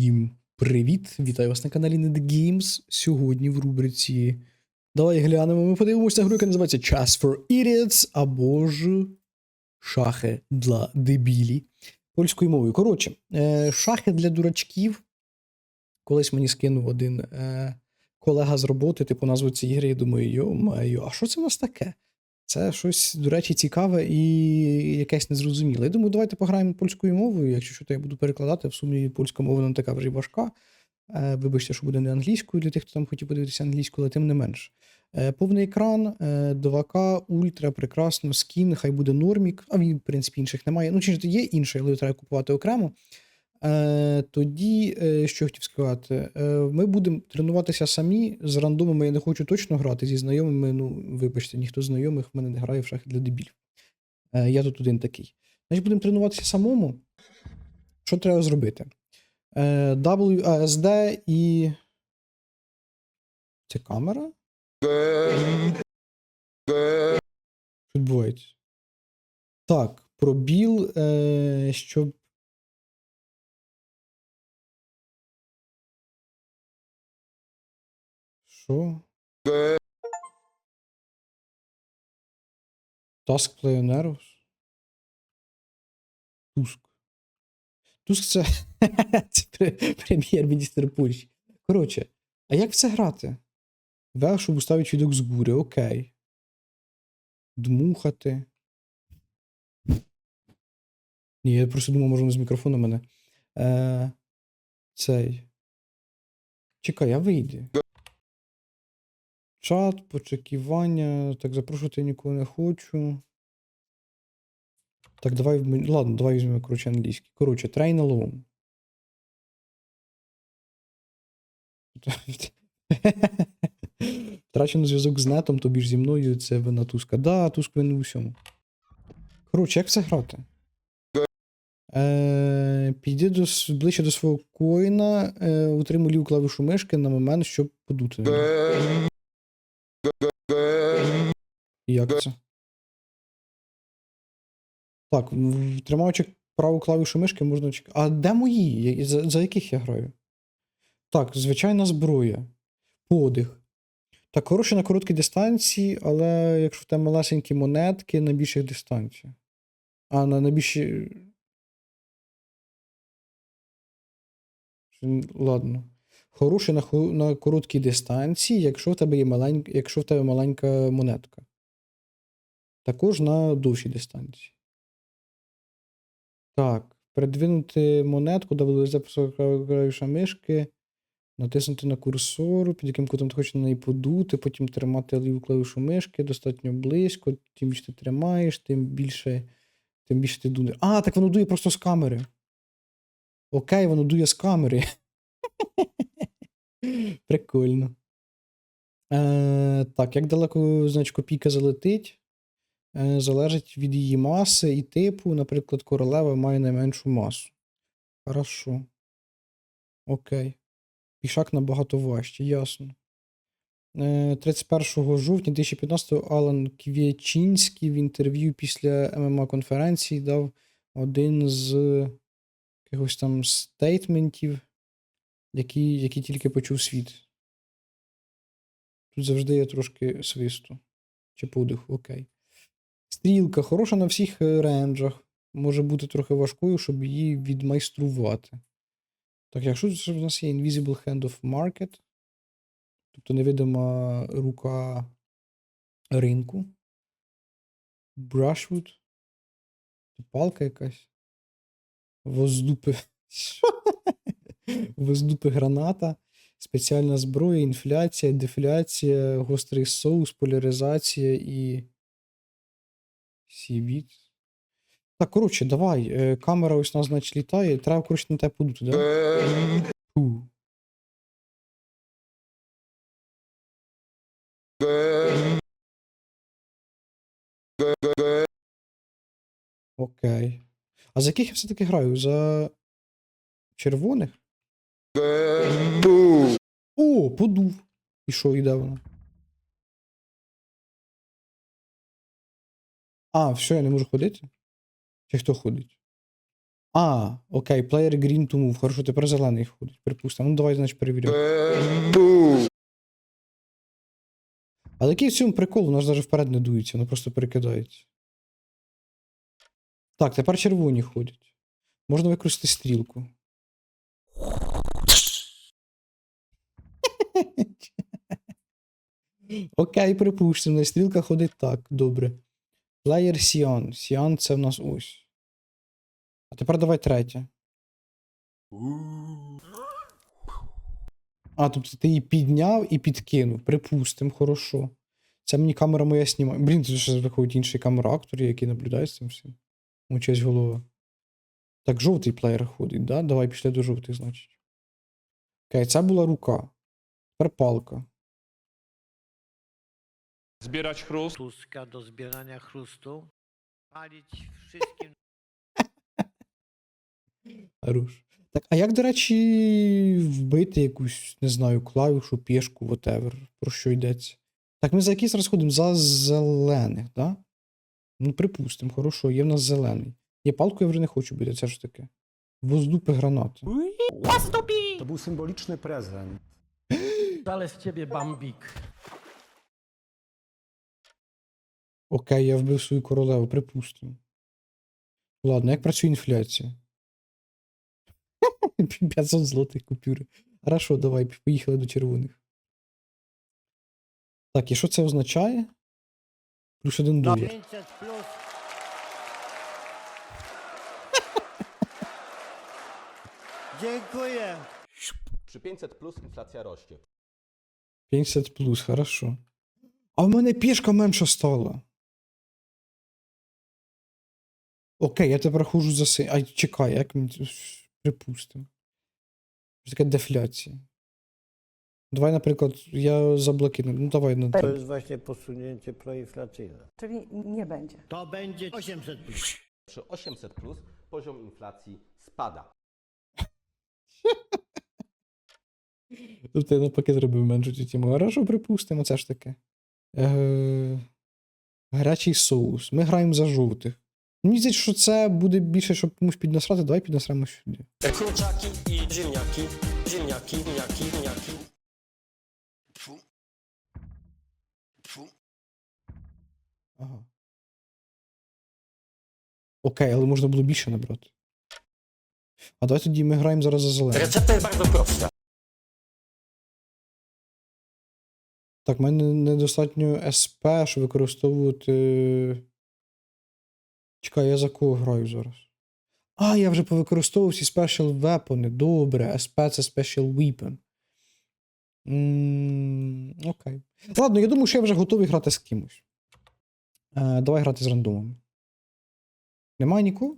Всім привіт! Вітаю вас на каналі Need Games. Сьогодні в рубриці Давай глянемо. Ми подивимося гру, яка називається Chess for Idiots або ж Шахи для дебілі. Польською мовою. Коротше, е, шахи для дурачків. Колись мені скинув один е, колега з роботи, типу назву цієї гри, я думаю, йо-майо, а що це у нас таке? Це щось, до речі, цікаве і якесь незрозуміле. Я думаю, давайте пограємо польською мовою. Якщо що, то я буду перекладати, в сумі польська мова не така вже важка. Е, Вибачте, що буде не англійською для тих, хто там хотів подивитися англійською, але тим не менш. Е, Повний екран, е, 2К, ультра, прекрасно, скін, хай буде нормік. А він, в принципі, інших немає. Ну, чи ж є інший, але його треба купувати окремо. Е, Тоді, е, що хотів сказати, е, ми будемо тренуватися самі з рандомами. Я не хочу точно грати зі знайомими. Ну, вибачте, ніхто знайомих в мене не грає в шахи для дебілів. Я тут один такий. Значить, будемо тренуватися самому. Що треба зробити? WASD і. Це камера? Відбувається? Так, пробіл, щоб. Що? Task Playonerius? Туск. Туск це, це прем'єр-міністр Польщі. Коротше, а як в це грати? Вел, щоб уставити відок з гури, окей. Дмухати. Ні, я просто думав, може, воно з мікрофона мене. Е, цей. Чекай, а вийди. Чат, почекування. Так, запрошувати нікого не хочу. Так, давай. Ладно, давай візьмемо, коротше, англійський. Коротше, train alone. Втрачено зв'язок з нетом, тобі ж зі мною це вина Туска. Да, Туск винен у всьому. Коротше, як це грати? Е, піди до, ближче до свого коїна, е, утримуй ліву клавішу мишки на момент, щоб подути. Як це? Так, тримаючи праву клавішу мишки, можна чекати. А де мої? За, за яких я граю? Так, звичайна зброя. Подих. Так, хороше на короткій дистанції, але якщо в тебе малесенькі монетки на більших дистанціях. А, на, на більші. Ладно. Хороше на, на короткій дистанції, якщо в тебе є маленька, якщо в тебе маленька монетка. Також на довшій дистанції. Так. Передвинути монетку, WZ клавіша мишки, натиснути на курсор, під яким кутом ти хочеш на неї подути, потім тримати ліву клавішу мишки достатньо близько. Тим більше ти тримаєш, тим більше, тим більше ти дує. А, так воно дує просто з камери. Окей, воно дує з камери. Прикольно. Е, так, як далеко, значить, копійка залетить, е, залежить від її маси і типу. Наприклад, королева має найменшу масу. Хорошо. Окей. Пішак набагато важче, ясно. Е, 31 жовтня 2015 Алан Квєчинський в інтерв'ю після ММА конференції дав один з якихось там стейтментів, які, які тільки почув світ. Тут завжди є трошки свисту. Чи подиху, окей. Стрілка хороша на всіх е, ренджах. Може бути трохи важкою, щоб її відмайструвати. Так, якщо це в нас є Invisible Hand of Market, тобто невидима рука ринку. Brushwood. Палка якась. Воздупи. Воздупи граната. Спеціальна зброя, інфляція, дефляція, гострий соус, поляризація і. Сівіт. Так, коротше, давай. е, Камера ось нас, значить, літає. Треба, коротше, на тебе подути, да? Окей. А за яких я все-таки граю? За червоних? О, подув. І що, і де воно? А, все, я не можу ходити? Чи хто ходить? А, окей, player green to move. Хорошо, тепер зелений ходить. Припустимо. Ну давай, значить, перевіряємо. Але який в цьому прикол? У нас навіть вперед не дується, воно просто перекидається. Так, тепер червоні ходять. Можна використати стрілку. Окей, припустимо. Стрілка ходить так, добре. Player Sion. Sion це в нас ось. А тепер давай третє. А, тобто ти її підняв і підкинув. Припустим, хорошо. Це мені камера моя знімає. Блін, тут ще виходить інший камера-актор, який наблюдає з цим всім. Мучась голова. Так, жовтий плеєр ходить, да? Давай пішли до жовтих, значить. Окей, це була рука. Тепер палка. Zbierać chrust. Tuska do zbierania chrustu. Palić wszystkim Хорош. Так, а як, до речі, вбити якусь, не знаю, клавішу, пішку, whatever, про що йдеться? Так, ми за якийсь розходимо за зелених, так? Да? Ну, припустимо, хорошо, є в нас зелений. Є палку, я вже не хочу бити, це ж таке. Воздупи гранати. To był symboliczny prezent. Ale z ciebie bambik. Окей, я вбив свою королеву, припустимо. Ладно, як працює інфляція? 500 злотих купюри. Хорошо, давай, поїхали до червоних. Так, і що це означає? Плюс один долар. 500 plus. Dziękuję. Przy 500 plus inflacja rośnie. 50 плюс, хорошо. А в мене пішка менша стала. Окей, я тепер хожу за си. Ай, чекай, як мені. це ж- Припустимо. Що таке дефляція? Давай, наприклад, я заблокину. Ну давай на To jest właśnie posunięcie proinflacyjne. Czyli nie będzie. To będzie 800 plus. Przy 800 plus poziom inflacji spada. Тобто я навпаки зробив меншу цю тему. Хорошо, припустимо, це ж таке. Е... Гарячий соус. Ми граємо за жовтих. Мені здається, що це буде більше, щоб комусь піднасрати. Давай піднасремо сюди. Ziemniaki, ziemniaki, ziemniaki. Ага. Окей, але можна було більше набрати. А давай тоді ми граємо зараз за. Recepta jest bardzo prosta. Так, в мене недостатньо СП, щоб використовувати. Чекай, я за кого граю зараз? А, я вже повикористовував ці Special Weapon. Добре, СП це Special Weapon. м окей. Ладно, я думаю, що я вже готовий грати з кимось. Е, давай грати з рандомом. Немає нікого?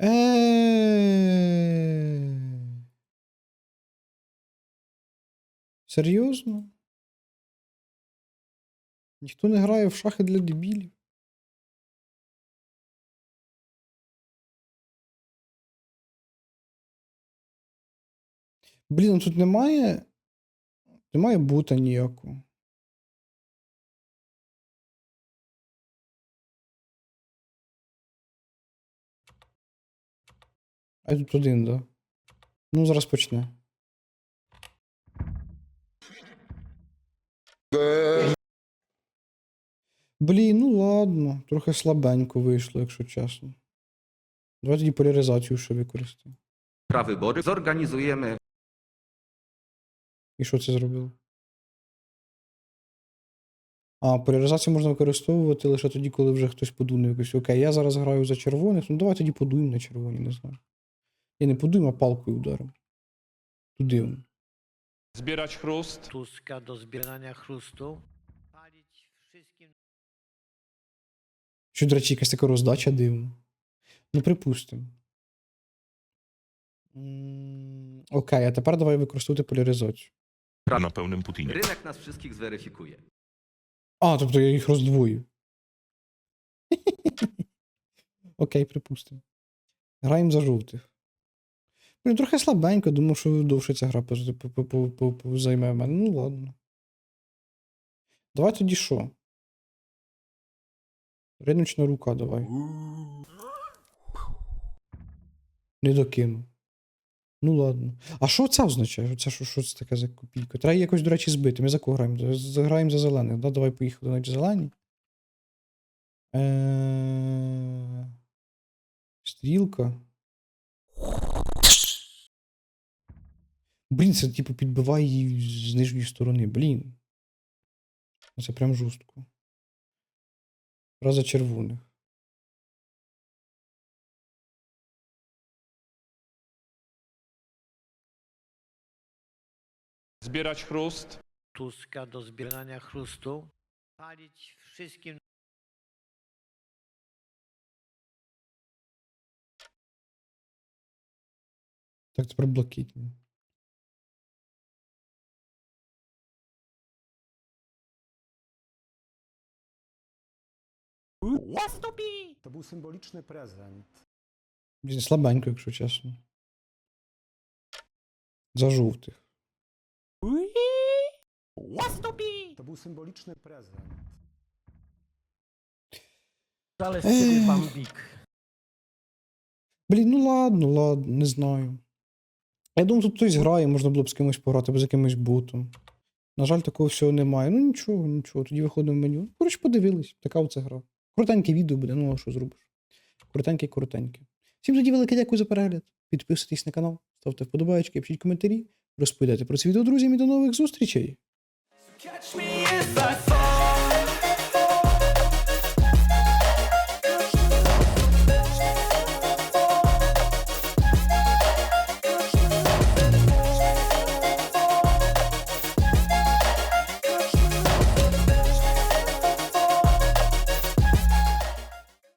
Е. Серйозно? Ніхто не грає в шахи для дебілів. Блін, ну тут немає. Немає бута ніякого. А тут один, да. Ну, зараз почне. Блін, ну ладно. Трохи слабенько вийшло, якщо чесно. Давай тоді поляризацію ще використаємо. Pra wybory zorganizujemy І що це зробило? А, поляризацію можна використовувати лише тоді, коли вже хтось подуне якось. Окей, я зараз граю за червоних, ну давай тоді подуємо на червоні, не знаю. Я не подуємо, а палкою ударом. Туди. Zbierać chrust. Tuska do zbierania chrustu. Palić wszystkim Що, до речі, якась така роздача дивна. Ну, припустимо. М, Окей, а тепер давай використовувати поляризацію. Na pełnym Putinie. rynek nas wszystkich zweryfikuje. А, тобто я їх роздвою. Окей, припустимо. Граємо за жовтих. Блін, трохи слабенько, думав, що довше ця гра займе в мене. Ну ладно. Давай тоді що? Риночна рука, давай. Не докину. Ну ладно. А що це означає? Це що, що це таке за копійка? Треба якось, до речі, збити. Ми за кого граємо? Заграємо за зелених. Да? Давай поїхали навіть зелені. Е... Стрілка. Блін, це типу підбиває її з нижньої сторони. Блін. Це прям жорстко. Раза червоних. Zbierać chrust. Tuska do zbierania chrustu. Palić wszystkim Так, тепер блакитні. To był symboliczny prezent. Блін, слабенько, якщо чесно. За жовтих. To był symboliczny prezent. Ale z ciebie bambik. Блін, ну ладно, ладно, не знаю. Я думаю, тут хтось грає, можна було б з кимось пограти, або з якимось ботом. На жаль, такого всього немає. Ну нічого, нічого. Тоді виходимо в меню. Коротше, подивились, така оце гра. Коротеньке відео буде, ну а що зробиш? Крутеньке, коротеньке. Всім тоді велике дякую за перегляд. Підписуйтесь на канал, ставте вподобайки, пишіть коментарі, розповідайте про це відео друзям і до нових зустрічей.